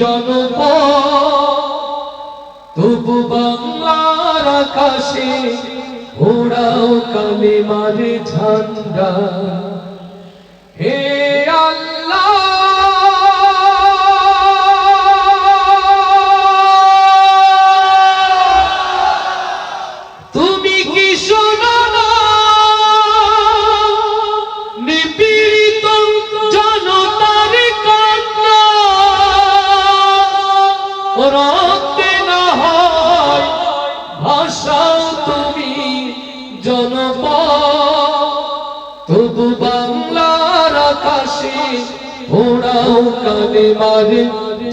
জনপ তবু বাংলার আকাশে ওড়াও কালে মারে ঝান্ডা। হে আল্লাহ তুমি কি শোনো?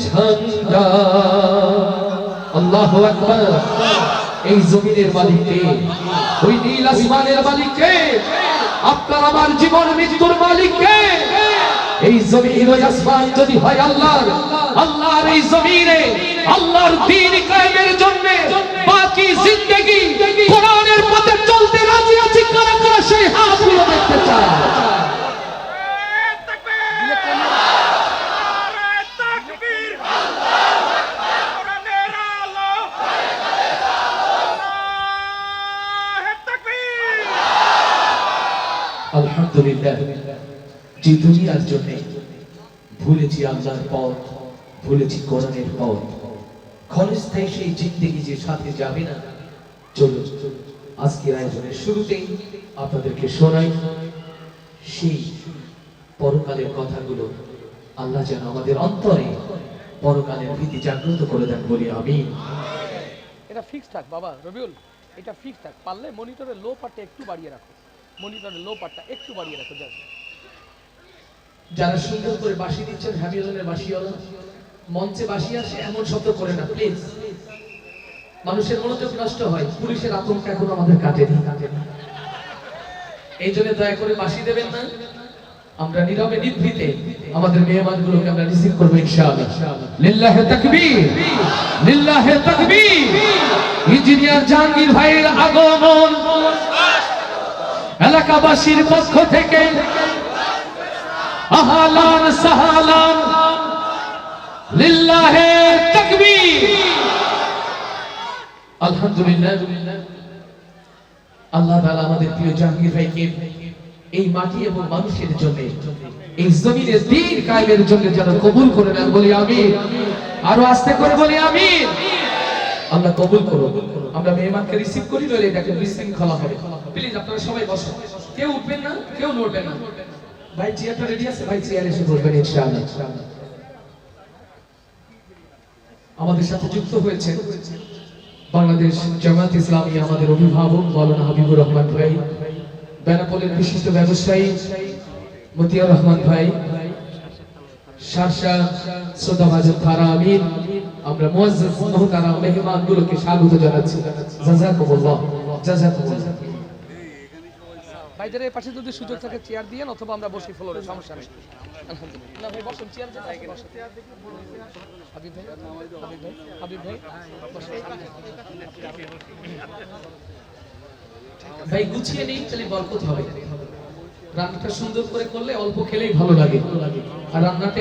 ঝান্ডা আল্লাহু আকবার। এই জমিনের ওই নীল আসমানের আপনার আমার জীবন মৃত্যুর মালিককে এই জমিন ওই আসমান যদি হয় আল্লাহর আল্লাহর এই জমিনে, আল্লাহর দিন কায়েমের জন্য বাকি জিন্দেগি কোরআনের পথে চলতে রাজি আছি কারা কারা সেই হাতগুলো দেখতে চায় তাকবীর কোরআনের আলো আল্লাহু তাকবীর আলহামদুলিল্লাহ, যে দুনিয়ার জন্য ভুলেছি আল্লাহর পথ, ভুলেছি কোরআনের পথ ক্ষণস্থায়ী সেই জিন্দেগি যে সাথে যাবে না। চলো আজকের আয়োজনের শুরুতেই আপনাদেরকে শোনাই সেই পরকালের কথাগুলো। আল্লাহ যেন আমাদের অন্তরে পরকালের ভীতি জাগ্রত করে দেন বলি আমি এটা ফিক্স থাক বাবা, রবিউল, এটা ফিক্স থাক। পারলে মনিটরের লো পার্টটা একটু বাড়িয়ে রাখো। মনিটরের লো পার্টটা একটু বাড়িয়ে রাখো জাস্ট যারা সুন্দর করে বাঁশি দিচ্ছেন হ্যামিলনের বাঁশিওয়ালা, মঞ্চে বাঁশি আসে, এমন শব্দ করে না প্লিজ মানুষের মনোযোগ নষ্ট হয়, পুলিশের আতঙ্ক এখন আমাদের কাটেনি কাটেনি এই জন্য দয়া করে বাঁশি দেবেন না। আমরা নীরবে নিভৃতে আমাদের মেহমানগুলোকে আমরা রিসিভ করব, ইনশাআল্লাহ। লিল্লাহে তাকবীর লিল্লাহে তাকবীর। ইঞ্জিনিয়ার জাহাঙ্গীর ভাইয়ের আগমন। এলাকাবাসীর পক্ষ থেকে আহালান সাহালান লিল্লাহে তাকবীর। আলহামদুলিল্লাহ। আল্লাহ তাআলা আমাদের প্রিয় জাহাঙ্গীর ভাইকে এই মাটি এবং মানুষের জন্য, এই জমিনে দিন কায়েমের জন্য যেন কবুল করে নেন বলি আমিন। আরও আস্তে করে বলি আমিন। আল্লাহ কবুল করুন আমরা মেহমানকে রিসিভ করি, নইলে এটাকে বিশৃঙ্খলা হবে। প্লিজ আপনারা সবাই বসুন। কেউ উঠবেন না, কেউ নড়বেন না। ভাই চেয়ারটা রেডি আছে? ভাই এসে ইনশাআল্লাহ। আমাদের সাথে যুক্ত হয়েছে বাংলাদেশ জামাত ইসলামী, আমাদের অভিভাবক মাওলানা হাবিবুর রহমান ভাই, বেনাপোলের বিশিষ্ট ব্যবসায়ী মতিয়ার রহমান ভাই শারশা আমরা মহতারাম মেহমানগুলোকে স্বাগত জানাচ্ছি। জাযাকুমুল্লাহ জাযাকুমুল্লাহ ভাইদের এই পাশে যদি সুযোগ থাকে চেয়ার দিয়ে অথবা আমরা বসি ফ্লোরে সমস্যা নেই। আলহামদুলিল্লাহ। ভাই, বসেন চেয়ার হাবিব ভাই হাবিব ভাই হাবিব ভাই ভাই, গুছিয়ে নেই তাহলে বরকত হবে। রান্নাটা সুন্দর করে করলে অল্প খেলেই ভালো লাগে। আর রান্নাটা